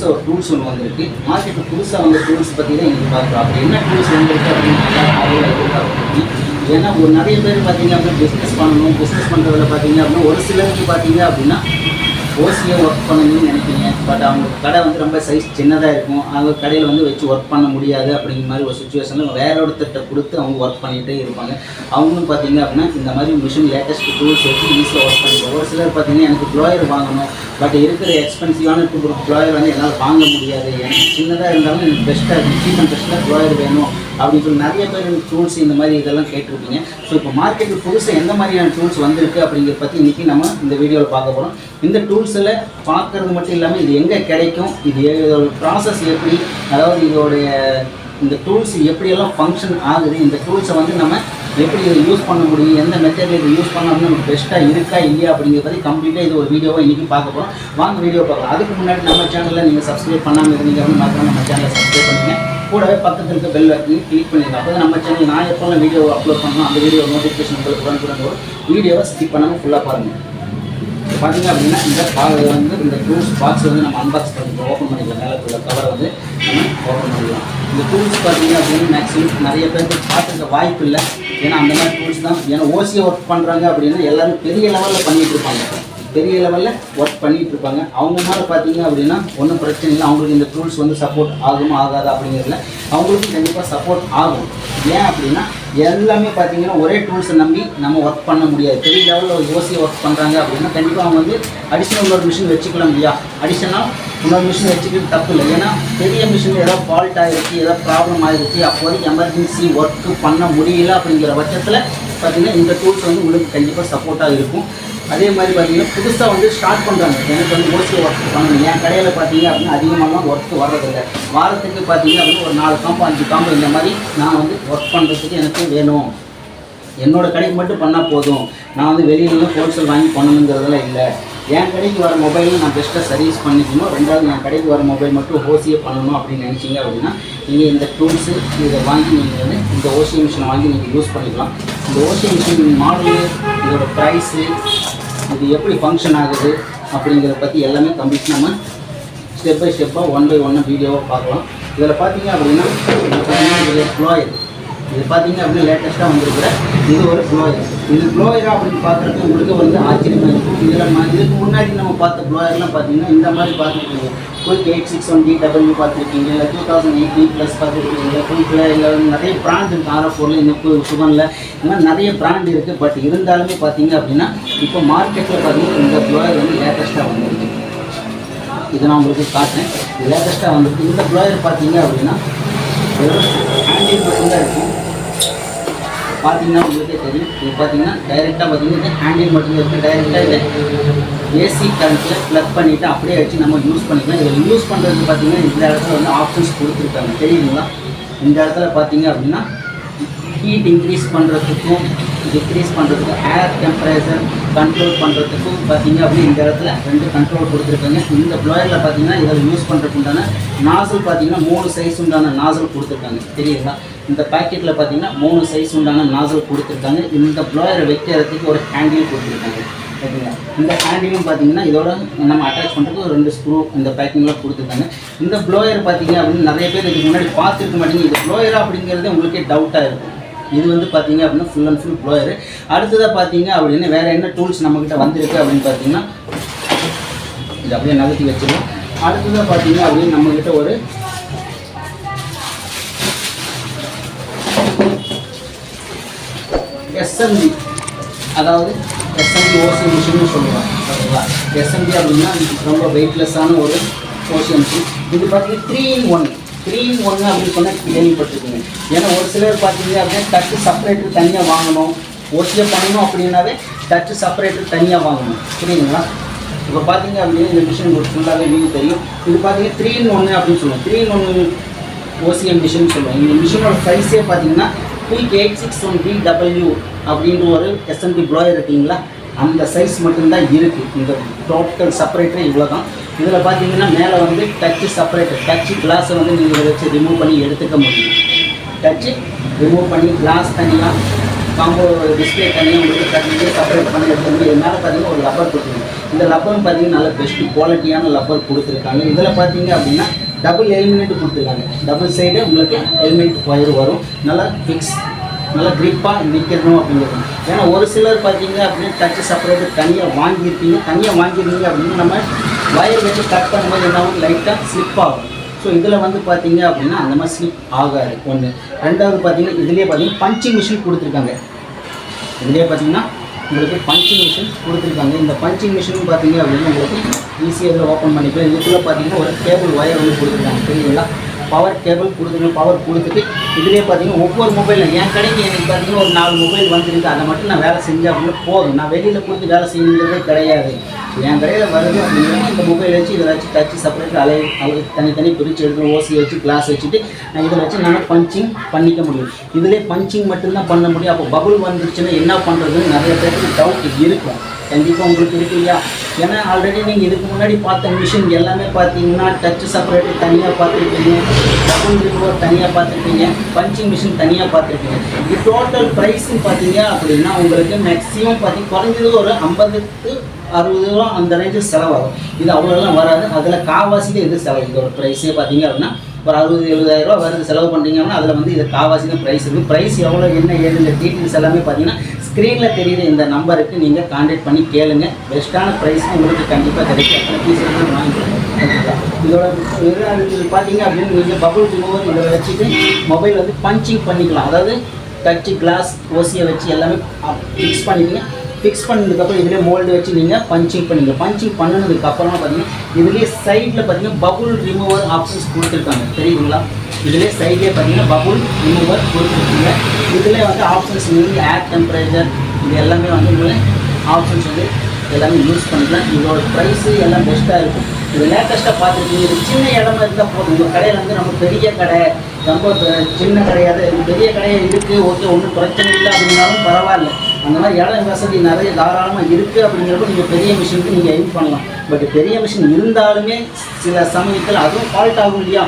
புதுசாக ஒரு டூல்ஸ் ஒன்று வந்திருக்கு. மார்க்கெட்டில் புதுசாக வந்த டூல்ஸ் பற்றி தான் இன்னைக்கு பார்க்குறோம் அப்படி என்ன டூல்ஸ் வந்திருக்கு அப்படின்னு ஏன்னா ஒரு நிறைய பேர் பார்த்தீங்க அப்படின்னா பிஸ்னஸ் பண்ணணும் பிஸ்னஸ் பண்ணுறதுல பார்த்தீங்க அப்படின்னா ஒரு சிலருக்கு பார்த்தீங்க அப்படின்னா ஓசியை ஒர்க் பண்ணணும்னு நினைப்பீங்க பட் அவங்க கடை வந்து ரொம்ப சைஸ் சின்னதாக இருக்கும். அவங்க கடையில் வந்து வச்சு ஒர்க் பண்ண முடியாது அப்படிங்கிற மாதிரி ஒரு சுச்சுவேஷனில் வேற ஒருத்தர்கிட்ட கொடுத்து அவங்க ஒர்க் பண்ணிகிட்டே இருப்பாங்க. அவங்களும் பார்த்தீங்க அப்படின்னா இந்த மாதிரி மிஷின் லேட்டஸ்ட் டூல்ஸ் வச்சு ஈஸியாக ஒர்க் பண்ணிக்கலாம் ஒரு சிலர் பார்த்தீங்கன்னா எனக்கு ப்ளோயர் வாங்கணும். பட் இருக்கிற எக்ஸ்பென்சிவான ப்ளோயர் வந்து என்னால் வாங்க முடியாது. எனக்கு சின்னதாக இருந்தாலும் எனக்கு பெஸ்ட்டாக இருக்கும். சீப் அண்ட் பெஸ்ட்டாக ப்ளோயர் வேணும் அப்படின்னு சொல்லி நிறைய பேர் டூல்ஸ் இந்த மாதிரி இதெல்லாம் கேட்டிருப்பீங்க. ஸோ இப்போ மார்க்கெட்டில் புதுசாக எந்த மாதிரியான டூல்ஸ் வந்திருக்கு அப்படிங்கிறத பற்றி இன்றைக்கி நம்ம இந்த வீடியோவில் பார்க்க போகிறோம் இந்த டூல்ஸில் பார்க்கறது மட்டும் இல்லாமல் இது எங்கே கிடைக்கும் இது இதோட ப்ராசஸ் எப்படி அதாவது இதோடைய இந்த டூல்ஸ் எப்படியெல்லாம் ஃபங்க்ஷன் ஆகுது இந்த டூல்ஸை வந்து நம்ம எப்படி இதை யூஸ் பண்ண முடியும் எந்த மெத்தடில் இதை யூஸ் பண்ணாமல் நமக்கு பெஸ்ட்டாக இருக்கா இல்லையா அப்படிங்கிறத பற்றி கம்ப்ளீட்டாக இது ஒரு வீடியோவை இன்றைக்கி பார்க்க போகிறோம் வாங்க வீடியோ பார்க்கலாம். அதுக்கு முன்னாடி நம்ம சேனலில் நீங்கள் சப்ஸ்கிரைப் பண்ணாமல் இருந்தீங்க அப்படின்னு மாத்திரம் நம்ம சேனலை சப்ஸ்கிரைப் பண்ணுங்க கூடவே பக்கத்தில் இருக்க பெல் ஐக்கனையும் கிளிக் பண்ணிடுங்க அப்போ நம்ம சேனல் நான் எப்போல்லாம் வீடியோ அப்லோட் பண்ணணும் அந்த வீடியோ நோட்டிஃபிகேஷன் உங்களுக்கு உடனுக்குடன் வீடியோவை ஸ்கிப் பண்ணாமல் ஃபுல்லாக பாருங்கள் பார்த்தீங்க அப்படின்னா இந்த பா வந்து இந்த டூல்ஸ் பாக்ஸ் வந்து நம்ம அன்பாக்ஸ் பண்ணி ஓப்பன் பண்ணிக்கலாம். மேலே உள்ள கவரை வந்து நம்ம ஓப்பன் பண்ணிக்கலாம். இந்த டூல்ஸ் பார்த்தீங்க அப்படின்னா மேக்ஸிமம் நிறைய பேருக்கு பார்த்துருக்க வாய்ப்பு இல்லை. ஏன்னா அந்த மாதிரி டூல்ஸ் தான். ஏன்னா ஓசியை ஒர்க் பண்ணுறாங்க அப்படின்னா எல்லாரும் பெரிய லெவலில் பண்ணிகிட்டு இருப்பாங்க. பெரிய லெவலில் ஒர்க் பண்ணிகிட்டு இருப்பாங்க. அவங்க மேலே பார்த்தீங்க அப்படின்னா ஒன்றும் பிரச்சனை இல்லை. அவங்களுக்கு இந்த டூல்ஸ் வந்து சப்போர்ட் ஆகுமா ஆகாதா அப்படிங்கிறதுல அவங்களுக்கு கண்டிப்பாக சப்போர்ட் ஆகும். ஏன் அப்படின்னா எல்லாமே பார்த்தீங்கன்னா ஒரே டூல்ஸை நம்பி நம்ம ஒர்க் பண்ண முடியாது. பெரிய லெவலில் ஒரு ஒர்க் பண்ணுறாங்க அப்படின்னா கண்டிப்பாக அவங்க வந்து அடிஷ்னல் இன்னொரு மிஷின் வச்சுக்கலாம் இல்லையா அடிஷனலாக இன்னொரு மிஷின் வச்சுக்கிறது தப்பு இல்லை. ஏன்னா பெரிய மிஷின் ஏதாவது ஃபால்ட் ஆகிருச்சு ஏதாவது ப்ராப்ளம் ஆகிருச்சு அப்போதைக்கு எமர்ஜென்சி ஒர்க்கு பண்ண முடியல அப்படிங்கிற பட்சத்தில் பார்த்தீங்கன்னா இந்த டூல்ஸ் வந்து உங்களுக்கு கண்டிப்பாக சப்போர்ட்டாக இருக்கும். அதே மாதிரி பார்த்தீங்கன்னா புதுசாக வந்து ஸ்டார்ட் பண்ணுறாங்க எனக்கு வந்து மோஸ்ட்லி ஒர்க் பண்ணணும். என் கடையில் பார்த்தீங்க அப்படின்னா அதிகமாகலாம் ஒர்க்கு வர்றதில்லை வாரத்துக்கு பார்த்தீங்க அப்படின்னா ஒரு நாலு காம்போ அஞ்சு காம்போ இந்த மாதிரி நான் வந்து ஒர்க் பண்ணுறதுக்கு எனக்கு வேணும். என்னோட கடைக்கு மட்டும் பண்ணால் போதும். நான் வந்து வெளியிலலாம் ஹோல்சேல் வாங்கி பண்ணணுங்கிறதெல்லாம் இல்லை. என் கடைக்கு வர மொபைலும் நான் பெஸ்ட்டாக சர்வீஸ் பண்ணிக்கணும். ரெண்டாவது என் கடைக்கு வர மொபைல் மட்டும் ஓசியே பண்ணணும் அப்படின்னு நினச்சிங்க அப்படின்னா நீங்கள் இந்த டூல்ஸு இதை வாங்கி நீங்கள் வந்து இந்த ஓசி மிஷினை வாங்கி நீங்கள் யூஸ் பண்ணிக்கலாம். இந்த ஓசி மிஷின் மாடலு இதோட ப்ரைஸு இது எப்படி ஃபங்க்ஷன் ஆகுது அப்படிங்கிறத பற்றி எல்லாமே கம்ப்ளீட் நம்ம ஸ்டெப் பை ஸ்டெப்பாக ஒன் பை ஒன்னாக வீடியோவாக பார்க்கலாம். இதில் பார்த்தீங்க அப்படின்னா இது பார்த்தீங்கன்னா இது ப்ளோயர் இது பார்த்தீங்க அப்படின்னா லேட்டஸ்ட்டாக வந்திருக்கிற இது ஒரு ப்ளோயர் இது ப்ளோயராக அப்படின்னு பார்க்குறதுக்கு உங்களுக்கு வந்து ஆச்சரியமாக இருக்கும் இதில் இதுக்கு முன்னாடி நம்ம பார்த்த ப்ளோயர்லாம் பார்த்தீங்கன்னா இந்த மாதிரி பார்த்துருக்கீங்க. Quick eight six one D W பார்த்துருக்கீங்க. இல்லை டூ தௌசண்ட் எயிட்டீன் ப்ளஸ் பார்த்துருக்கீங்க. குயிக்கில் இல்லை நிறைய பிராண்ட் இருக்குது ஆர்எஃப் ஃபோரில் இந்த சுகனில் இந்த மாதிரி நிறைய பிராண்ட் இருக்குது பட் இருந்தாலுமே பார்த்தீங்க அப்படின்னா இப்போ மார்க்கெட்டில் பார்த்தீங்கன்னா இந்த ப்ளோயர் வந்து லேட்டஸ்ட்டாக வந்துருக்கு. இதை நான் உங்களுக்கு காட்டுறேன். லேட்டஸ்ட்டாக வந்துருக்கு. இந்த ப்ளோயர் பார்த்தீங்க அப்படின்னா ஹேண்டில் மட்டும்தான் இருக்கும் பார்த்தீங்கன்னா உங்களுக்கே தெரியும். இது பார்த்தீங்கன்னா டைரெக்டாக பார்த்தீங்கன்னா ஹேண்டில் மட்டும் இருக்குது டைரெக்டாக இதை ஏசி கரண்ட்டில் ப்ளக் பண்ணிவிட்டு அப்படியே வச்சு நம்ம யூஸ் பண்ணிக்கலாம். இதில் யூஸ் பண்ணுறதுக்கு பார்த்தீங்கன்னா இந்த இடத்துல வந்து ஆப்ஷன்ஸ் கொடுத்துருக்காங்க. தெரியுங்களா இந்த இடத்துல பார்த்தீங்க அப்படின்னா ஹீட் இன்க்ரீஸ் பண்ணுறதுக்கும் டிக்ரீஸ் பண்ணுறதுக்கும் ஏர் டெம்பரேச்சர் கண்ட்ரோல் பண்ணுறதுக்கும் பார்த்தீங்க அப்படி இந்த இடத்துல ரெண்டு கண்ட்ரோல் கொடுத்துருக்காங்க. இந்த ப்ளோயரில் பார்த்தீங்கன்னா இதில் யூஸ் பண்ணுறதுக்கு உண்டான நாசல் பார்த்தீங்கன்னா மூணு சைஸ் உண்டான நாசல் கொடுத்துருக்காங்க. தெரியுங்களா இந்த பேக்கெட்டில் பார்த்தீங்கன்னா மூணு சைஸ் உண்டான நாசல் கொடுத்துருக்காங்க. இந்த ப்ளோயரை வைக்கிறதுக்கு ஒரு ஹேண்டில் கொடுத்துருக்காங்க. ஓகேங்களா? இந்த ஹேண்டிலும் பார்த்தீங்கன்னா இதோட நம்ம அட்டாச் பண்ணுறதுக்கு ஒரு ரெண்டு ஸ்க்ரூ இந்த பேக்கிங்கில் கொடுத்துருக்காங்க. இந்த ப்ளோயர் பார்த்தீங்க அப்படின்னு நிறைய பேர் இதுக்கு முன்னாடி பார்த்துருக்க மாட்டீங்க. இது ப்ளோயர் அப்படிங்கிறது உங்களுக்கே டவுட்டாக இருக்கும். இது வந்து பார்த்தீங்க அப்படின்னா ஃபுல் அண்ட் ஃபுல் ப்ளோயரு அடுத்ததாக பார்த்தீங்க அப்படின்னா வேறு என்ன டூல்ஸ் நம்மக்கிட்ட வந்திருக்கு அப்படின்னு பார்த்தீங்கன்னா இது அப்படியே நகர்த்தி வச்சிடலாம். அடுத்ததாக பார்த்தீங்க அப்படின்னு நம்மக்கிட்ட ஒரு எஸ்எம்பி அதாவது எஸ்எம்பி ஓசி மிஷின்னு சொல்லுவாங்க. ஓகேங்களா எஸ்எம்பி அப்படின்னா ரொம்ப வெயிட்லெஸ்ஸான ஒரு ஓசி மிஷின் இது பார்த்தீங்கன்னா த்ரீ இன் ஒன் த்ரீ ஒன்று அப்படின்னு சொன்னால் கேள்விப்பட்டிருக்குங்க. ஏன்னா ஒரு சிலர் பார்த்தீங்க அப்படின்னா டச்சு செப்பரேட்டர் தனியாக வாங்கணும். ஓசியை பண்ணணும் அப்படின்னாவே டச்சு செப்பரேட்டர் தனியாக வாங்கணும். புரியுதுங்களா? இப்போ பார்த்தீங்க அப்படின்னா இந்த மிஷின் ஒரு ஃபுல்லாகவே நீங்கள் தெரியும். இது பார்த்தீங்கன்னா த்ரீ இன் ஒன்று அப்படின்னு சொல்லுவோம். த்ரீ இன் ஒன்று ஓசிஎம் மிஷின் சொல்லுவோம். இந்த மிஷினோட சைஸே பார்த்தீங்கன்னா quick eight six one B W அப்படின்ற ஒரு எஸ்எம்பி ப்ளோயர் இருக்குங்களா? அந்த சைஸ் மட்டும்தான் இருக்குது இந்த டோட்டல் செப்பரேட்டரே இவ்வளோ தான் இதில் பார்த்தீங்கன்னா மேலே வந்து டச்சு செப்பரேட்டர் டச்சு கிளாஸை வந்து நீங்கள் வச்சு ரிமூவ் பண்ணி எடுத்துக்க முடியும். டச்சு ரிமூவ் பண்ணி கிளாஸ் தனியாக காம்போ டிஸ்பிளே தனியாக உங்களுக்கு தனியாக செப்பரேட் பண்ணி எடுக்க முடியும். மேலே பார்த்தீங்கன்னா ஒரு லப்பர் கொடுத்துருங்க இந்த லப்பரும் பார்த்தீங்கன்னா நல்ல பெஸ்ட் குவாலிட்டியான லப்பர் கொடுத்துருக்காங்க. இதில் பார்த்தீங்க அப்படின்னா டபுள் ஹெல்மெட் கொடுத்துருக்காங்க. டபுள் சைடு உங்களுக்கு எலிமெண்ட் ஒயர் வரும். நல்லா ஃபிக்ஸ் நல்லா க்ரிப்பாக நிற்கணும் அப்படிங்கிறது. ஏன்னா ஒரு சிலர் பார்த்தீங்க அப்படின்னா டச்சு செப்பரேட் தனியாக வாங்கியிருப்பீங்க. தனியாக வாங்கியிருந்தீங்க அப்படின்னா நம்ம வயர் வச்சு கட் பண்ணும்போது என்ன ஆகும்? லைட்டாக ஸ்லிப் ஆகும். ஸோ இதில் வந்து பார்த்தீங்க அப்படின்னா அந்த மாதிரி ஸ்லிப் ஆகாது. ஒன்று ரெண்டாவது பார்த்தீங்கன்னா இதுலேயே பார்த்தீங்கன்னா பஞ்சிங் மிஷின் கொடுத்துருக்காங்க. இதுலேயே பார்த்தீங்கன்னா உங்களுக்கு பஞ்சிங் மிஷின் கொடுத்துருக்காங்க. இந்த பஞ்சிங் மிஷின் பார்த்தீங்க அப்படின்னா உங்களுக்கு ஈஸியாக இதில் ஓப்பன் பண்ணிக்கலாம். இதுக்குள்ளே பார்த்தீங்கன்னா ஒரு கேபிள் ஒயர் வந்து கொடுத்துருக்காங்க. தெரியுங்களா பவர் கேபிள் கொடுத்துருங்க பவர் கொடுத்துட்டு இதுலேயே பார்த்தீங்கன்னா ஒவ்வொரு மொபைலில் என் கடைக்கு எனக்கு பார்த்தீங்கன்னா ஒரு நாலு மொபைல் வந்துருக்கு. அதை மட்டும் நான் வேலை செஞ்சேன் அப்படின்னா போதும். நான் வெளியில் கொடுத்து வேலை செய்யுறதே கிடையாது. என் கடையில் வருது அப்படின்னா இந்த மொபைல் வச்சு இதில் வச்சு டச்சு செப்பரேட் அலை அலை தனித்தனி பிரித்து எடுத்து ஓசி வச்சு கிளாஸ் வச்சுட்டு நான் இதில் வச்சு நான் பஞ்சிங் பண்ணிக்க முடியும். இதிலே பஞ்சிங் மட்டும்தான் பண்ண முடியும். அப்போ பபுள் வந்துருச்சுன்னா என்ன பண்ணுறதுன்னு நிறைய பேருக்கு டவுட் இருக்கும். கண்டிப்பாக உங்களுக்கு இருக்கு இல்லையா? ஏன்னா ஆல்ரெடி நீங்கள் இதுக்கு முன்னாடி பார்த்த மிஷின் எல்லாமே பார்த்தீங்கன்னா டச் செப்பரேட்டு தனியாக பார்த்துருப்பீங்க. டபுள் ரிமோவர் தனியாக பார்த்துருப்பீங்க. பஞ்சிங் மிஷின் தனியாக பார்த்துருப்பீங்க. இது டோட்டல் ப்ரைஸ்ன்னு பார்த்தீங்க அப்படின்னா உங்களுக்கு மேக்ஸிமம் பார்த்தி குறைஞ்சது ஒரு ஐம்பதுக்கு அறுபது ரூபா அந்த ரேஞ்சு செலவாகும். இது அவ்வளோலாம் வராது. அதில் காவாசிக்கு இது செலவு இதோட ப்ரைஸே பார்த்தீங்க அப்படின்னா ஒரு அறுபது எழுபதாயிரரூவா வருது. செலவு பண்ணுறீங்கன்னா அதில் வந்து இது காவாசி தான் ப்ரைஸ் இருக்குது ப்ரைஸ் எவ்வளோ என்ன ஏதுங்க டீட்டெயில்ஸ் எல்லாமே பார்த்தீங்கன்னா ஸ்க்ரீனில் தெரியுது இந்த நம்பருக்கு நீங்கள் காண்டாக்ட் பண்ணி கேளுங்க. பெஸ்ட்டான ப்ரைஸ் உங்களுக்கு கண்டிப்பாக கிடைக்கும். அத்தனை பீஸ் வாங்கிக்கலாம் இதோட இது பார்த்தீங்க அப்படின்னு நீங்கள் பபுள் ரிமூவர் இதில் வச்சுட்டு மொபைல் வந்து பஞ்சிங் பண்ணிக்கலாம். அதாவது டச்சு கிளாஸ் ஓசியை வச்சு எல்லாமே ஃபிக்ஸ் பண்ணிக்கங்க. ஃபிக்ஸ் பண்ணதுக்கப்புறம் இதிலே மோல்டு வச்சு நீங்கள் பஞ்சிங் பண்ணிங்க பஞ்சிங் பண்ணதுக்கப்புறமா பார்த்தீங்கன்னா இதுலேயே சைடில் பார்த்தீங்கன்னா பபுள் ரிமூவர் ஆப்ஷன்ஸ் கொடுத்துருக்காங்க. தெரியுங்களா இதுலேயே சைட்லேயே பார்த்தீங்கன்னா பபுள் ரிமூவர் கொடுத்துருக்கீங்க இதில் வந்து ஆப்ஷன்ஸ் வந்து ஏர் டெம்பரேச்சர் இது எல்லாமே வந்து உங்களுக்கு ஆப்ஷன்ஸ் வந்து எல்லாமே யூஸ் பண்ணிக்கலாம். இதோட ப்ரைஸு எல்லாம் பெஸ்ட்டாக இருக்கும். இது லேட்டஸ்ட்டாக பார்த்துருக்கீங்க. இது சின்ன இடமா இருந்தால் போதும். உங்கள் கடையில் வந்து நம்ம பெரிய கடை ரொம்ப சின்ன கடையாக இது பெரிய கடையாக இருக்குது ஓகே ஒன்றும் பிரச்சனை இல்லை அப்படின்னாலும் பரவாயில்ல. அந்த மாதிரி இடம் வசதி நிறைய தாராளமாக இருக்குது அப்படிங்கிறப்ப நீங்கள் பெரிய மிஷினுக்கு நீங்கள் யூஸ் பண்ணலாம். பட் பெரிய மிஷின் இருந்தாலுமே சில சமயத்தில் அதுவும் ஃபால்ட் ஆகும் இல்லையா?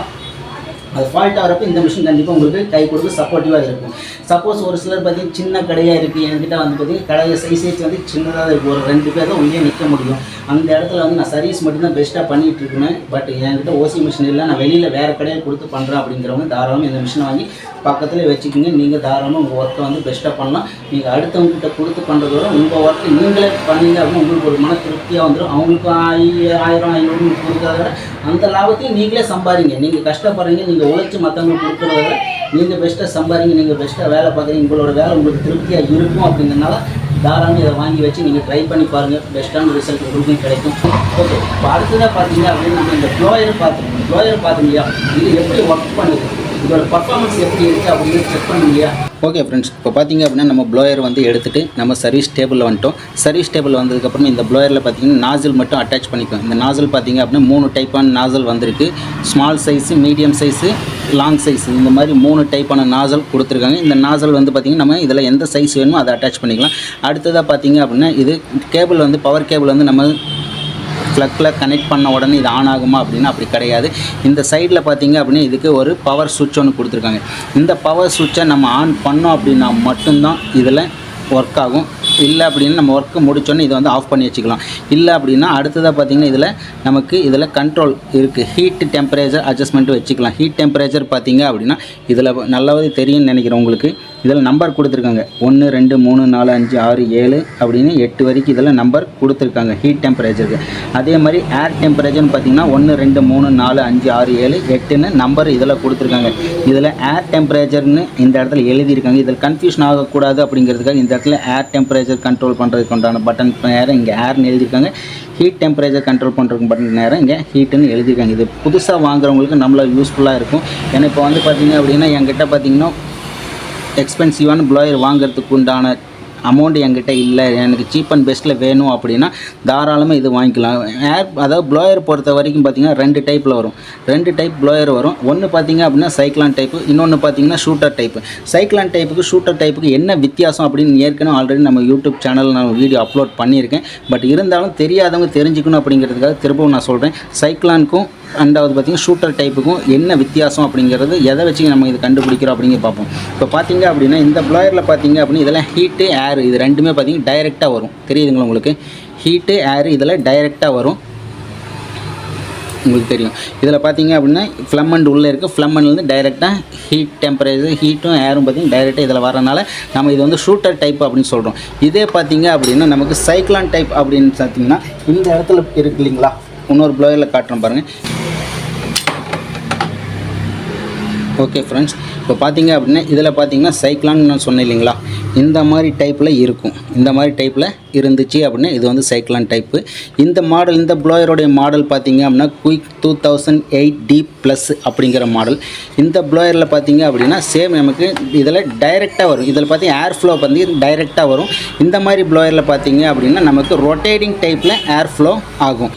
அது ஃபால்ட் ஆகிறப்ப இந்த மிஷின் கண்டிப்பாக உங்களுக்கு கை கொடுக்க சப்போர்ட்டிவாக இருக்கும். சப்போஸ் ஒரு சிலர் பார்த்தீங்கன்னா சின்ன கடையாக இருக்குது என்கிட்ட வந்து பார்த்தீங்கன்னா கடையை சைஸ் வந்து சின்னதாக இருக்கும் ஒரு ரெண்டு பேர் தான் உள்ளே நிற்க முடியும். அந்த இடத்துல வந்து நான் சர்வீஸ் மட்டும்தான் பெஸ்ட்டாக பண்ணிகிட்டு இருக்கேன். பட் என்கிட்ட ஓசி மிஷின் இல்லை. நான் வெளியில் வேறு கடையை கொடுத்து பண்ணுறேன் அப்படிங்கிறவங்க தாராளமாக இந்த மிஷினை வாங்கி பக்கத்தில் வச்சுக்கோங்க. நீங்கள் தாராளமாக உங்கள் ஒர்க்கை வந்து பெஸ்ட்டாக பண்ணலாம். நீங்கள் அடுத்தவங்ககிட்ட கொடுத்து பண்ணுறதோட உங்கள் ஒர்க்கு நீங்களே பண்ணீங்க அப்படின்னா உங்களுக்கு ஒரு மன திருப்தியாக வந்துடும் அவங்களுக்கு ஆயி- ஆயிரம் ஐநூறு கொடுக்கறத விட அந்த லாபத்தையும் நீங்களே சம்பாதிங்க. நீங்கள் கஷ்டப்படுறீங்க நீங்கள் உழைச்சி மற்றவங்களுக்கு கொடுக்குறத விட நீங்கள் பெஸ்ட்டாக சம்பாதிங்க. நீங்கள் பெஸ்ட்டாக வேலை வேலை பார்க்குறீங்க உங்களோட வேலை உங்களுக்கு திருப்தியாக இருக்கும் அப்படிங்கிறனால தாராளமாக இதை வாங்கி வச்சு நீங்கள் ட்ரை பண்ணி பாருங்கள் பெஸ்ட்டான ரிசல்ட் உங்களுக்கும் கிடைக்கும். ஓகே இப்போ அடுத்ததாக பார்த்தீங்க அப்படின்னு நம்ம இந்த ஃப்ளோயர் பார்த்துருக்கோம் ஃப்ளோயர் பார்த்தீங்க இது எப்படி ஒர்க் பண்ணுது? இதோட பர்ஃபார்மன்ஸ் எப்படி இருக்குது அப்படின்னு செக் பண்ண இல்லையா? ஓகே ஃப்ரெண்ட்ஸ் இப்போ பார்த்தீங்க அப்படின்னா நம்ம ப்ளோயர் வந்து எடுத்துகிட்டு நம்ம சர்வீஸ் டேபிளில் வந்துட்டோம். சர்வீஸ் டேபிள் வந்ததுக்கப்புறம் இந்த ப்ளோயரில் பார்த்தீங்கன்னா நாசில் மட்டும் அட்டாச் பண்ணிக்கும் இந்த நாசில் பார்த்தீங்க அப்படின்னா மூணு டைப்பான நாசில் வந்திருக்கு. Small size medium size long size இந்த மாதிரி மூணு டைப்பான நாசல் கொடுத்துருக்காங்க. இந்த நாசல் வந்து பார்த்திங்கன்னா நம்ம இதில் எந்த சைஸ் வேணுமோ அதை அட்டாச் பண்ணிக்கலாம். அடுத்ததாக பார்த்தீங்க அப்படின்னா இது கேபிள் வந்து பவர் கேபிள் வந்து நம்ம ப்ளக்கில் கனெக்ட் பண்ண உடனே இது ஆன் ஆகுமா அப்படின்னா அப்படி கிடையாது. இந்த சைடில் பார்த்தீங்க அப்படின்னா இதுக்கு ஒரு பவர் சுவிட்ச் ஒன்று கொடுத்துருக்காங்க. இந்த பவர் சுவிட்சை நம்ம ஆன் பண்ணோம் அப்படின்னா மட்டும்தான் இதில் ஒர்க் ஆகும். இல்லை அப்படின்னு நம்ம ஒர்க்கு முடித்தோன்னே இதை வந்து ஆஃப் பண்ணி வச்சுக்கலாம். இல்லை அப்படின்னா அடுத்ததாக பார்த்தீங்கன்னா இதில் நமக்கு இதில் கண்ட்ரோல் இருக்குது ஹீட் டெம்பரேச்சர் அட்ஜஸ்ட்மெண்ட்டு வச்சுக்கலாம். ஹீட் டெம்பரேச்சர் பார்த்தீங்க அப்படின்னா இதில் நல்லாவே தெரியும்னு நினைக்கிறேன் உங்களுக்கு. இதில் நம்பர் கொடுத்துருக்காங்க. ஒன்று ரெண்டு மூணு நாலு அஞ்சு ஆறு ஏழு அப்படின்னு எட்டு வரைக்கும் இதில் நம்பர் கொடுத்துருக்காங்க. ஹீட் டெம்பரேச்சருக்கு அதே மாதிரி ஏர் டெம்பரேச்சர்னு பார்த்தீங்கன்னா ஒன்று ரெண்டு மூணு நாலு அஞ்சு ஆறு ஏழு எட்டுன்னு நம்பர் இதில் கொடுத்துருக்காங்க. இதில் ஏர் டெம்பரேச்சர்னு இந்த இடத்துல எழுதியிருக்காங்க. இதில் கன்ஃபியூஷன் ஆகக்கூடாது அப்படிங்கிறதுக்காக இந்த இடத்துல ஏர் டெம்பரேச்சர் கண்ட்ரோல் பண்ணுறதுக்கு உண்டான பட்டன் நேரம் இங்கே ஏர்னு எழுதியிருக்காங்க. ஹீட் டெம்பரேச்சர் கண்ட்ரோல் பண்ணுறதுக்கு பட்டன் நேரம் இங்கே ஹீட்டுன்னு எழுதியிருக்காங்க. இது புதுசாக வாங்குறவங்களுக்கு நம்மள யூஸ்ஃபுல்லாக இருக்கும். ஏன்னா இப்போ வந்து பார்த்தீங்க அப்படின்னா என்கிட்ட பார்த்தீங்கன்னா எக்ஸ்பென்சிவான ப்ளோயர் வாங்குறதுக்கு உண்டான அமௌண்ட் என்கிட்ட இல்லை. எனக்கு சீப் அண்ட் பெஸ்ட்டில் வேணும் அப்படின்னா தாராளமாக இது வாங்கிக்கலாம். ஏர் அதாவது ப்ளோயர் பொறுத்த வரைக்கும் பார்த்தீங்கன்னா ரெண்டு டைப்பில் வரும். ரெண்டு டைப் ப்ளோயர் வரும். ஒன்று பார்த்தீங்க அப்படின்னா சைக்ளான் டைப்பு இன்னொன்று பார்த்தீங்கன்னா ஷூட்டர் டைப்பு சைக்ளான் டைப்புக்கு ஷூட்டர் டைப்புக்கு என்ன வித்தியாசம் அப்படின்னு ஏற்கனவே ஆல்ரெடி நம்ம யூடியூப் சேனலில் நான் வீடியோ அப்லோட் பண்ணியிருக்கேன். பட் இருந்தாலும் தெரியாதவங்க தெரிஞ்சுக்கணும் அப்படிங்கிறதுக்காக திரும்பவும் நான் சொல்கிறேன் சைக்ளானுக்கும் ரெண்டாவது பார்த்தீங்கன்னா ஷூட்டர் டைப்புக்கும் என்ன வித்தியாசம் அப்படிங்கிறது எதை வச்சு நம்ம இது கண்டுபிடிக்கிறோம் அப்படிங்கிற பார்ப்போம். இப்போ பார்த்தீங்க அப்படின்னா இந்த ப்ளோயரில் பார்த்தீங்க அப்படின்னா இதெல்லாம் ஹீட்டு ஏர் இது ரெண்டுமே பார்த்தீங்கன்னா டைரெக்டாக வரும். தெரியுதுங்களா உங்களுக்கு? ஹீட்டு ஏர் இதில் டைரெக்டாக வரும். உங்களுக்கு தெரியும். இதில் பார்த்தீங்க அப்படின்னா ஃப்ளம்மண்ட் உள்ளே இருக்குது ஃப்ளம்மண்ட்லேருந்து டைரெக்டாக ஹீட் டெம்பரேச்சர் ஹீட்டும் ஏரும் பார்த்தீங்கன்னா டைரெக்டாக இதில் வரனால நம்ம இது வந்து ஷூட்டர் டைப் அப்படின்னு சொல்கிறோம் இதே பார்த்தீங்க அப்படின்னா நமக்கு சைக்ளான் டைப் அப்படின்னு பார்த்தீங்கன்னா இந்த இடத்துல இருக்கு இல்லைங்களா? இன்னொரு ப்ளோயரில் காட்டுறோம் பாருங்கள் ஓகே ஃப்ரெண்ட்ஸ் இப்போ பார்த்தீங்க அப்படின்னா இதில் பார்த்தீங்கன்னா சைக்ளான்னு நான் சொன்னேன் இல்லைங்களா? இந்த மாதிரி டைப்பில் இருக்கும். இந்த மாதிரி டைப்பில் இருந்துச்சு அப்படின்னா இது வந்து சைக்ளான் டைப்பு இந்த மாடல் இந்த ப்ளோயருடைய மாடல் பார்த்தீங்க அப்படின்னா quick two thousand eight D plus அப்படிங்கிற மாடல் இந்த ப்ளோயரில் பார்த்தீங்க அப்படின்னா சேம் நமக்கு இதில் டைரெக்டாக வரும். இதில் பார்த்தீங்கன்னா ஏர் ஃப்ளோ வந்து டைரெக்டாக வரும். இந்த மாதிரி ப்ளோயரில் பார்த்தீங்க அப்படின்னா நமக்கு ரொட்டேட்டிங் டைப்பில் ஏர் ஃப்ளோ ஆகும்.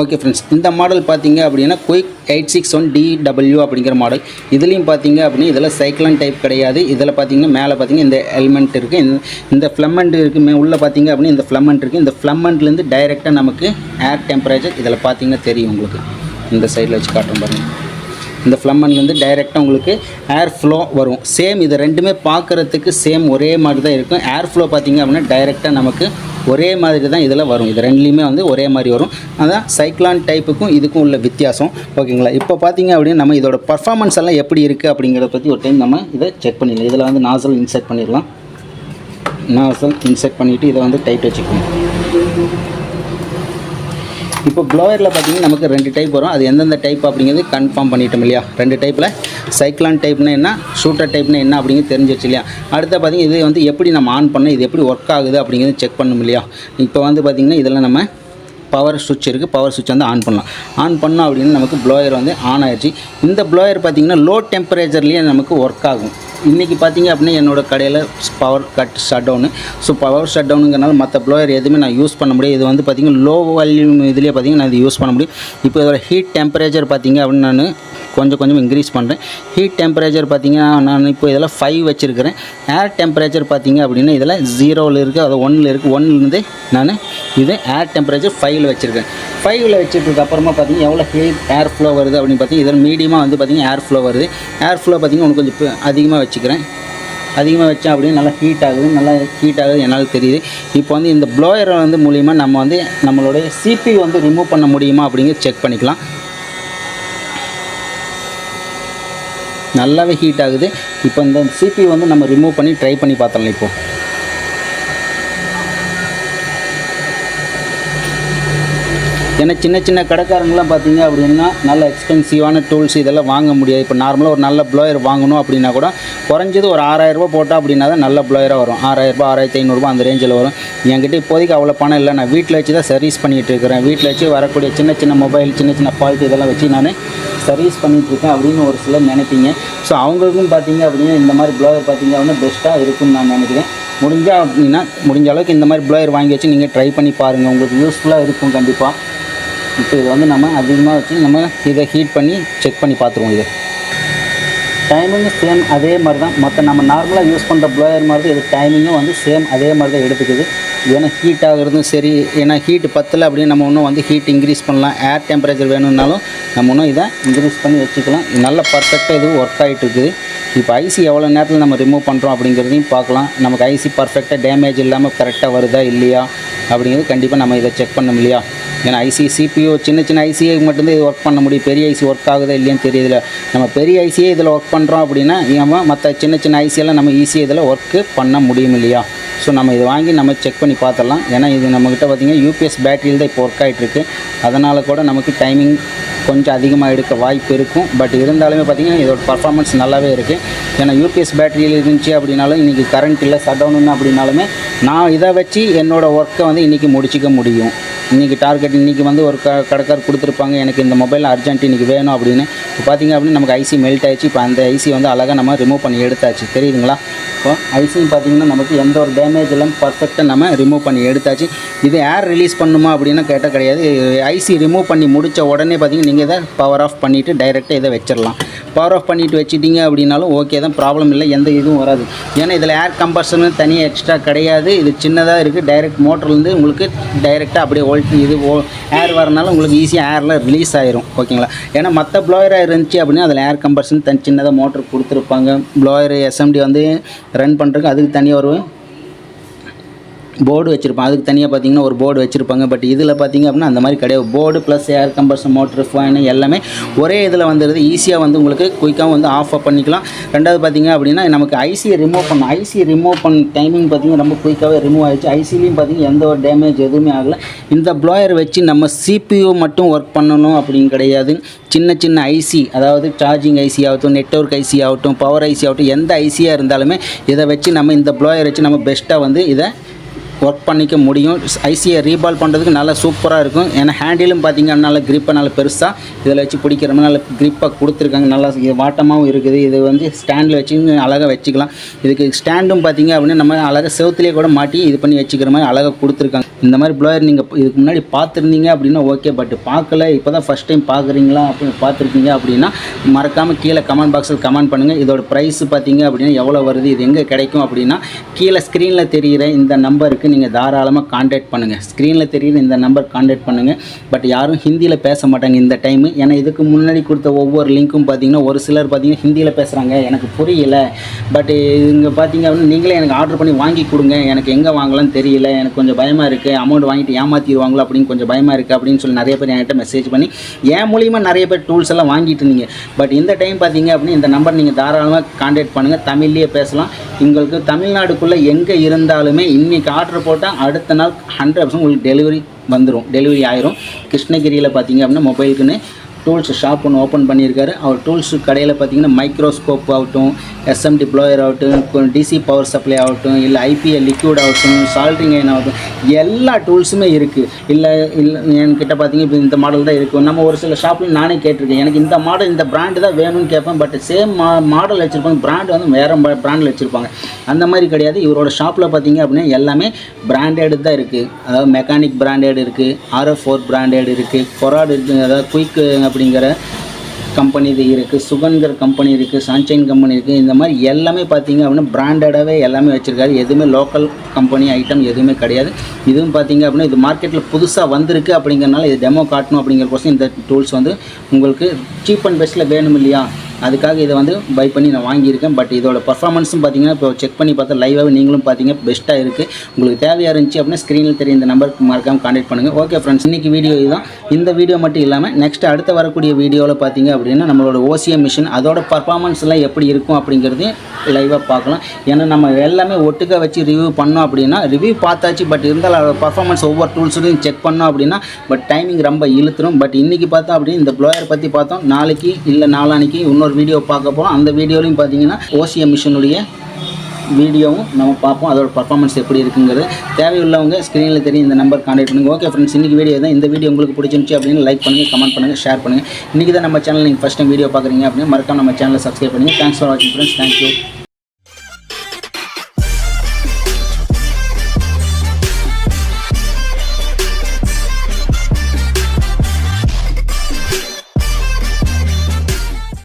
ஓகே ஃப்ரெண்ட்ஸ் இந்த மாடல் பார்த்தீங்க அப்படின்னா quick eight six one DW அப்படிங்கிற மாடல் இதுலேயும் பார்த்தீங்க அப்படின்னா இதில் சைக்ளான் டைப் கிடையாது. இதில் பார்த்தீங்கன்னா மேலே பார்த்தீங்கன்னா இந்த எலிமெண்ட் இருக்குது இந்த இந்த ஃப்ளம்மண்ட் இருக்குது மே உள்ளே பார்த்தீங்க அப்படின்னா இந்த ஃப்ளம்மண்ட் இருக்குது இந்த ஃப்ளம்மண்ட்லேருந்து டைரெக்டாக நமக்கு ஏர் டெம்பரேச்சர் இதில் பார்த்தீங்கன்னா தெரியும் உங்களுக்கு. இந்த சைடில் வச்சு காட்டும் பாருங்கள் இந்த ஃப்ளம்மன்லேருந்து டைரெக்டாக உங்களுக்கு ஏர் ஃப்ளோ வரும். சேம் இது ரெண்டுமே பார்க்குறதுக்கு சேம் ஒரே மாதிரி தான் இருக்கும். ஏர் ஃப்ளோ பார்த்தீங்க அப்படின்னா டைரெக்டாக நமக்கு ஒரே மாதிரி தான் இதில் வரும். இது ரெண்டுலேயுமே வந்து ஒரே மாதிரி வரும். அதான் சைக்ளான் டைப்புக்கும் இதுக்கும் உள்ள வித்தியாசம். ஓகேங்களா? இப்போ பார்த்தீங்க அப்படின்னா நம்ம இதோட பர்ஃபார்மன்ஸ் எல்லாம் எப்படி இருக்குது அப்படிங்கிறத பற்றி ஒரு டைம் நம்ம இதை செக் பண்ணிடலாம். இதில் வந்து நாசல் இன்செர்ட் பண்ணிடலாம். நாசல் இன்செர்ட் பண்ணிவிட்டு இதை வந்து டைட் வச்சுக்கணும். இப்போ ப்ளோயரில் பார்த்தீங்கன்னா நமக்கு ரெண்டு டைப் வரும். அது எந்தெந்த டைப் அப்படிங்கிறது கன்ஃபார்ம் பண்ணிட்டோம் இல்லையா? ரெண்டு டைப்பில் சைக்ளான் டைப்னா என்ன? ஷூட்டர் டைப்னா என்ன அப்படிங்கிறது தெரிஞ்சிருச்சு இல்லையா? அடுத்த பார்த்தீங்கன்னா இது வந்து எப்படி நம்ம ஆன் பண்ண இது எப்படி ஒர்க் ஆகுது அப்படிங்கிறது செக் பண்ணும் இல்லையா? இப்போ வந்து பார்த்திங்கன்னா இதில் நம்ம பவர் சுவிட்ச் இருக்குது பவர் சுவிட்ச் வந்து ஆன் பண்ணலாம். ஆன் பண்ணோம் அப்படின்னா நமக்கு ப்ளோயர் வந்து ஆன் ஆயிடுச்சு. இந்த ப்ளோயர் பார்த்திங்கன்னா லோ டெம்பரேச்சர்லேயே நமக்கு ஒர்க் ஆகும். இன்றைக்கி பார்த்தீங்க அப்படின்னா என்னோடய கடையில் power cut shut down so power shut டவுனுங்கிறனால மற்ற ப்ளோயர் எதுவுமே நான் யூஸ் பண்ண முடியாது. இது வந்து பார்த்திங்கன்னா லோ வால்யூம் இதுலேயே பார்த்தீங்கன்னா நான் இது யூஸ் பண்ண முடியும். இப்போ இதோட ஹீட் டெம்பரேச்சர் பார்த்தீங்க அப்படின்னு நான் கொஞ்சம் கொஞ்சம் இன்க்ரீஸ் பண்ணுறேன் ஹீட் டெம்பரேச்சர் பார்த்தீங்கன்னா நான் இப்போ இதெல்லாம் ஃபைவ் வச்சுருக்கிறேன். ஏர் டெம்பரேச்சர் பார்த்தீங்க அப்படின்னா இதெல்லாம் ஜீரோவில் இருக்குது அது ஒன்னில் இருக்குது ஒன்லேருந்து நான் இது ஏர் டெம்பரேச்சர் ஃபைவ்ல வச்சுருக்கேன். ஃபைவ்ல வச்சுருக்கிறதுக்கு அப்புறமா பார்த்தீங்கன்னா எவ்வளோ ஹீட் ஏர் ஃப்ளோ வருது அப்படின்னு பார்த்தீங்கன்னா இதில் மீடியமாக வந்து பார்த்தீங்கன்னா ஏர் ஃப்ளோ வருது. ஏர் ஃப்ளோ பார்த்தீங்கன்னா ஒன்று கொஞ்சம் அதிகமாக வச்சுக்கிறேன். அதிகமாக வச்சேன் அப்படின்னு நல்லா ஹீட் ஆகுது நல்லா ஹீட் ஆகுது என்னால் தெரியுது. இப்போ வந்து இந்த ப்ளோயரை வந்து மூலிமா நம்ம வந்து நம்மளுடைய சிபி வந்து ரிமூவ் பண்ண முடியுமா அப்படிங்கிறது செக் பண்ணிக்கலாம். நல்லாவே ஹீட் ஆகுது. இப்போ இந்த சிபி வந்து நம்ம ரிமூவ் பண்ணி ட்ரை பண்ணி பார்த்துடலாம் இப்போது ஏன்னா சின்ன சின்ன கடைக்காரங்களாம் பார்த்தீங்க அப்படின்னா நல்ல எக்ஸ்பென்சிவான டூல்ஸ் இதெல்லாம் வாங்க முடியாது. இப்போ நார்மலாக ஒரு நல்ல ப்ளோயர் வாங்கணும் அப்படின்னா கூட குறைஞ்சது ஒரு ஆறாயிரரூபா போட்டால் அப்படின்னா தான் நல்ல ப்ளோயராக வரும். ஆறாயிரரூபா ஆறாயிரத்தி ஐநூறுரூபா அந்த ரேஞ்சில் வரும். என்கிட்ட இப்போதைக்கு அவ்வளோ பணம் இல்லை. நான் வீட்டில் வச்சு தான் சர்வீஸ் பண்ணிகிட்டு இருக்கிறேன். வீட்டில் வச்சு வரக்கூடிய சின்ன சின்ன மொபைல் சின்ன சின்ன ஃபால்ட் இதெல்லாம் வச்சு நான் சர்வீஸ் பண்ணிகிட்டு இருக்கேன் அப்படின்னு ஒரு சிலர் நினைப்பீங்க. ஸோ அவங்களுக்கும் பார்த்தீங்க அப்படின்னா இந்த மாதிரி ப்ளோயர் பார்த்தீங்க அப்படின்னா பெஸ்ட்டாக இருக்கும்னு நான் நினைக்கிறேன். முடிஞ்சால் அப்படின்னா முடிஞ்ச அளவுக்கு இந்த மாதிரி ப்ளோயர் வாங்கி வச்சு நீங்கள் ட்ரை பண்ணி பாருங்கள் உங்களுக்கு யூஸ்ஃபுல்லாக இருக்கும் கண்டிப்பாக இப்போ இது வந்து நம்ம அதிகமாக வச்சு நம்ம இதை ஹீட் பண்ணி செக் பண்ணி பார்த்துருவோம் இதை. டைமிங்கும் சேம் அதே மாதிரி தான் மற்ற நம்ம நார்மலாக யூஸ் பண்ணுற ப்ளோயர் மாதிரி தான் இது டைமிங்கும் வந்து சேம் அதே மாதிரி தான் எடுத்துக்குது. ஏன்னா ஹீட் ஆகுறதும் சரி ஏன்னா ஹீட்டு பத்தில் அப்படின்னு நம்ம இன்னும் வந்து ஹீட் இன்க்ரீஸ் பண்ணலாம். ஏர் டெம்பரேச்சர் வேணும்னாலும் நம்ம இன்னும் இதை இன்க்ரீஸ் பண்ணி வச்சுக்கலாம். நல்ல பர்ஃபெக்டாக இது ஒர்க் ஆகிட்டு இருக்குது. இப்போ ஐசி எவ்வளோ நேரத்தில் நம்ம ரிமூவ் பண்ணுறோம் அப்படிங்கிறதையும் பார்க்கலாம். நமக்கு ஐசி பர்ஃபெக்டாக டேமேஜ் இல்லாமல் கரெக்டாக வருதா இல்லையா அப்படிங்கிறது கண்டிப்பாக நம்ம இதை செக் பண்ண இல்லையா? ஏன்னா ஐசி சிபியோ சின்ன சின்ன ஐசியை மட்டும்தான் இது ஒர்க் பண்ண முடியும். பெரிய ஐசி ஒர்க் ஆகுதா இல்லையான்னு தெரியல. நம்ம பெரிய ஐசியே இதில் ஒர்க் பண்ணுறோம் அப்படின்னா நம்ம மற்ற சின்ன சின்ன ஐசியெல்லாம் நம்ம ஈஸியாக இதில் ஒர்க்கு பண்ண முடியும் இல்லையா? ஸோ நம்ம இதை வாங்கி நம்ம செக் பண்ணி பார்த்துடலாம். ஏன்னா இது நம்மக்கிட்ட பார்த்திங்கன்னா யூபிஎஸ் பேட்டரியில் தான் இப்போ ஒர்க் ஆகிட்டுருக்கு அதனால் கூட நமக்கு டைமிங் கொஞ்சம் அதிகமாக எடுக்க வாய்ப்பு இருக்கும். பட் இருந்தாலுமே பார்த்திங்கன்னா இதோட பர்ஃபார்மன்ஸ் நல்லாவே இருக்குது ஏன்னா யூபிஎஸ் பேட்டரியில் இருந்துச்சு அப்படின்னாலும் இன்றைக்கி கரண்ட் இல்லை ஷட் டவுன் அப்படின்னாலுமே நான் இதை வச்சு என்னோடய ஒர்க்கை வந்து இன்றைக்கி முடிச்சிக்க முடியும். இன்றைக்கி டார்கெட் இன்றைக்கி வந்து ஒரு க கடைக்கார் கொடுத்துருப்பாங்க எனக்கு இந்த மொபைல் அர்ஜென்ட் இன்றைக்கி வேணும் அப்படின்னு. இப்போ பார்த்திங்க அப்படின்னா நமக்கு ஐசி மெல்ட் ஆயிடுச்சு. இப்போ அந்த ஐசி வந்து அழகாக நம்ம ரிமூவ் பண்ணி எடுத்தாச்சு. தெரியுதுங்களா? இப்போ ஐசியும் பார்த்திங்கன்னா நமக்கு எந்த ஒரு டேமேஜ் இல்லாமல் பர்ஃபெக்டாக நம்ம ரிமூவ் பண்ணி எடுத்தாச்சு. இது ஏர் ரிலீஸ் பண்ணுமா அப்படின்னு கேட்டால் கிடையாது. ஐசி ரிமூவ் பண்ணி முடித்த உடனே பார்த்தீங்கன்னா நீங்கள் இதை பவர் ஆஃப் பண்ணிவிட்டு டைரெக்டாக இதை வச்சிடலாம் பவர் ஆஃப் பண்ணிட்டு வச்சுட்டீங்க அப்படின்னாலும் ஓகே தான் ப்ராப்ளம் இல்லை எந்த இதுவும் வராது. ஏன்னா இதில் ஏர் கம்பர்ஷன் தனியாக எக்ஸ்ட்ரா கிடையாது. இது சின்னதாக இருக்குது டைரெக்ட் மோட்டர்லேருந்து உங்களுக்கு டைரெக்டாக அப்படியே ஓல்ட் இது ஓ ஏர் வரனால உங்களுக்கு ஈஸியாக ஏரில் ரிலீஸ் ஆயிரும். ஓகேங்களா ஏன்னா மற்ற ப்ளோயராக இருந்துச்சு அப்படின்னா அதில் ஏர் கம்பர்ஷன் தனி சின்னதாக மோட்டர் கொடுத்துருப்பாங்க. ப்ளோயர் எஸ்எம்டி வந்து ரன் பண்ணுறதுக்கு அதுக்கு தனியாக ஒரு போர்டு வச்சுருப்பாங்க. அதுக்கு தனியாக பார்த்தீங்கன்னா ஒரு போர்டு வச்சுருப்பாங்க. பட் இதில் பார்த்தீங்க அப்படின்னா அந்த மாதிரி கிடையாது. Board plus air compression motor fan எல்லாமே ஒரே இதில் வந்துடுது ஈஸியாக வந்து உங்களுக்கு குயிக்காக வந்து ஆஃப் பண்ணிக்கலாம். ரெண்டாவது பார்த்தீங்க அப்படின்னா நமக்கு ஐசியை ரிமூவ் பண்ண ஐசி ரிமூவ் பண்ண டைமிங் பார்த்தீங்கன்னா ரொம்ப குயிக்காகவே ரிமூவ் ஆயிடுச்சு. ஐசிலையும் பார்த்தீங்கன்னா எந்த ஒரு டேமேஜ் எதுவுமே ஆகலை. இந்த ப்ளோயர் வச்சு நம்ம சிபியூ மட்டும் ஒர்க் பண்ணணும் அப்படின்னு கிடையாது. சின்ன சின்ன ஐசி அதாவது சார்ஜிங் ஐசி ஆகட்டும் நெட்ஒர்க் ஐசி ஆகட்டும் பவர் ஐசி ஆகட்டும் எந்த ஐசியாக இருந்தாலுமே இதை வச்சு நம்ம இந்த ப்ளோயர் வச்சு நம்ம பெஸ்ட்டாக வந்து இதை ஒர்க் பண்ணிக்க முடியும். ஐசியை ரீபால் பண்ணுறதுக்கு நல்லா சூப்பராக இருக்கும். ஏன்னா ஹேண்டிலும் பார்த்தீங்கன்னா நல்ல கிரிப்பை நல்லா பெருசாக இதில் வச்சு பிடிக்கிற மாதிரி நல்ல கிரிப்பாக கொடுத்துருக்காங்க. நல்லா இது வாட்டமாகவும் இருக்குது. இது வந்து ஸ்டாண்டில் வச்சு அழகாக வச்சுக்கலாம். இதுக்கு ஸ்டாண்டும் பார்த்தீங்க அப்படின்னா நம்ம அழகாக செவுத்துலேயே கூட மாட்டி இது பண்ணி வச்சுக்கிற மாதிரி அழகாக கொடுத்துருக்காங்க. இந்த மாதிரி ப்ளோயர் நீங்கள் இதுக்கு முன்னாடி பார்த்துருந்தீங்க அப்படின்னா ஓகே பட் பார்க்கல இப்போ தான் ஃபஸ்ட் டைம் பார்க்குறீங்களா அப்படின்னு பார்த்துருக்கீங்க அப்படின்னா மறக்காமல் கீழே கமெண்ட் பாக்ஸில் கமெண்ட் பண்ணுங்கள் இதோட ப்ரைஸ் பார்த்தீங்க அப்படின்னா எவ்வளோ வருது இது எங்கே கிடைக்கும் அப்படின்னா கீழே ஸ்க்ரீனில் தெரிகிற இந்த நம்பருக்கு நீங்கள் தாராளமாக காண்டாக்ட் பண்ணுங்கள் ஸ்க்ரீனில் தெரிகிற இந்த நம்பர் காண்டாக்ட் பண்ணுங்கள் பட் யாரும் ஹிந்தியில் பேச மாட்டாங்க இந்த டைமு ஏன்னா இதுக்கு முன்னாடி கொடுத்த ஒவ்வொரு லிங்க்கும் பார்த்தீங்கன்னா ஒரு சிலர் பார்த்தீங்கன்னா ஹிந்தியில் பேசுகிறாங்க எனக்கு புரியல. பட் இங்கே பார்த்தீங்க அப்படின்னா நீங்களே எனக்கு ஆர்டர் பண்ணி வாங்கி கொடுங்க. எனக்கு எங்கே வாங்கலாம்னு தெரியல. எனக்கு கொஞ்சம் பயமாக இருக்குது அமௌண்ட் வாங்கிட்டு ஏமாற்றிடுவாங்களோ அப்படின்னு கொஞ்சம் பயமாக இருக்குது அப்படின்னு சொல்லி நிறைய பேர் என்கிட்ட மெசேஜ் பண்ணி என் மூலியமாக நிறைய பேர் டூல்ஸ் எல்லாம் வாங்கிட்டு இருந்தீங்க. பட் இந்த டைம் பார்த்தீங்க அப்படின்னா இந்த நம்பர் நீங்கள் தாராளமாக காண்டாக்ட் பண்ணுங்கள் தமிழ்லேயே பேசலாம். உங்களுக்கு தமிழ்நாடுக்குள்ளே எங்கே இருந்தாலுமே இன்றைக்கி ஆர்டர் போட்டால் அடுத்த நாள் ஹண்ட்ரட் உங்களுக்கு டெலிவரி வந்துடும் டெலிவரி ஆயிரும். கிருஷ்ணகிரியில் பார்த்தீங்க அப்படின்னா மொபைலுக்குன்னு டூல்ஸ் ஷாப் ஒன்று ஓப்பன் பண்ணியிருக்காரு. அவர் டூல்ஸ் கடையில் பார்த்தீங்கன்னா மைக்ரோஸ்கோப் ஆகட்டும் எஸ்எம்டி ப்ளோயர் ஆகட்டும் டிசி பவர் சப்ளை ஆகட்டும் இல்லை ஐபிஎல் லிக்யூட் ஆகட்டும் சால்ட்ரிங் ஐன் ஆகட்டும் எல்லா டூல்ஸுமே இருக்குது இல்லை இல்லை என்கிட்ட பார்த்தீங்க இப்போ இந்த மாடல் தான் இருக்கும் நம்ம ஒரு சில ஷாப்பில் நானே கேட்டிருக்கேன். எனக்கு இந்த மாடல் இந்த பிராண்டு தான் வேணும்னு கேட்பேன். பட் சேம் மா மாடல் வச்சுருப்பாங்க. பிராண்ட் வந்து வேறு பிராண்டில் வச்சுருப்பாங்க. அந்த மாதிரி கிடையாது. இவரோட ஷாப்பில் பார்த்தீங்க அப்படின்னா எல்லாமே பிராண்டட் தான் இருக்குது அதாவது மெக்கானிக் பிராண்டட் இருக்குது ஆர்எஃப் ஃபோர் பிராண்டட் இருக்குது கொராடு இருக்குது அதாவது குயிக் அப்படிங்கிற கம்பெனி இது இருக்குது சுகன்கிற கம்பெனி இருக்குது சான்சைன் கம்பெனி இருக்குது இந்த மாதிரி எல்லாமே பார்த்தீங்க அப்படின்னா பிராண்டடாகவே எல்லாமே வச்சுருக்காரு. எதுவுமே லோக்கல் கம்பெனி ஐட்டம் எதுவுமே கிடையாது. இதுவும் பார்த்தீங்க அப்படின்னா இது மார்க்கெட்டில் புதுசாக வந்திருக்கு அப்படிங்கிறனால இது டெமோ காட்டணும் அப்படிங்கிறக்கோசம் இந்த டூல்ஸ் வந்து உங்களுக்கு சீப் அண்ட் பெஸ்ட்டில் வேணும் இல்லையா? அதுக்காக இதை வந்து பை பண்ணி நான் வாங்கியிருக்கேன். பட் இதோட பர்ஃபார்மன்ஸும் பார்த்தீங்கன்னா இப்போ செக் பண்ணி பார்த்தா லைவாகவே நீங்களும் பார்த்தீங்க பெஸ்ட்டாக இருக்குது உங்களுக்கு தேவையாக இருந்துச்சு அப்படின்னா ஸ்க்ரீனில் தெரிய இந்த நம்பருக்கு மறக்காமல் காண்டாக்ட் பண்ணுங்கள் ஓகே ஃப்ரெண்ட்ஸ் இன்றைக்கி வீடியோ இதுதான். இந்த வீடியோ மட்டும் இல்லாமல் நெக்ஸ்ட் அடுத்து வரக்கூடிய வீடியோவில் பார்த்தீங்க அப்படின்னா நம்மளோட ஓசிஎம் மிஷின் அதோட பர்ஃபார்மன்ஸ்லாம் எப்படி இருக்கும் அப்படிங்கிறதையும் லைவாக பார்க்கலாம். ஏன்னா நம்ம எல்லாமே ஒட்டுக்காக வச்சு ரிவ்யூ பண்ணோம் அப்படின்னா ரிவ்யூ பார்த்தாச்சு பட் இருந்தாலும் அதோட பர்ஃபார்மன்ஸ் ஒவ்வொரு டூல்ஸையும் செக் பண்ணோம் அப்படின்னா பட் டைமிங் ரொம்ப இழுத்துரும். பட் இன்றைக்கி பார்த்தோம் அப்படின்னு இந்த ப்ளோயர் பற்றி பார்த்தோம். நாளைக்கு இல்லை நாளானிக்கு இன்னொரு வீடியோ பார்க்க போகிறோம் அந்த வீடியோலையும் பார்த்தீங்கன்னா ஓசிஎம் மிஷினுடைய வீடியோவும் நம்ம பார்ப்போம். அதோட பர்ஃபார்மன்ஸ் எப்படி இருக்குங்கிறது. தேவையுள்ளவங்க ஸ்க்ரீனில் தெரியும் இந்த நம்பர் கான்டாக்ட் பண்ணுங்கள் ஓகே ஃப்ரெண்ட்ஸ் இன்றைக்கி வீடியோ தான் இந்த வீடியோ உங்களுக்கு பிடிச்சிருந்துச்சு அப்படின்னு லைக் பண்ணுங்கள் கமெண்ட் பண்ணுங்கள் ஷேர் பண்ணுங்கள் இன்றைக்கி தான் நம்ம சேனல் நீங்கள் ஃபஸ்ட் டைம் வீடியோ பார்க்குறீங்க அப்படின்னு மறக்காம நம்ம சேனலை சப்ஸ்கிரைப் பண்ணுங்கள் தேங்க்ஸ் ஃபார் வாட்சிங் ஃப்ரெண்ட்ஸ் தேங்க்யூ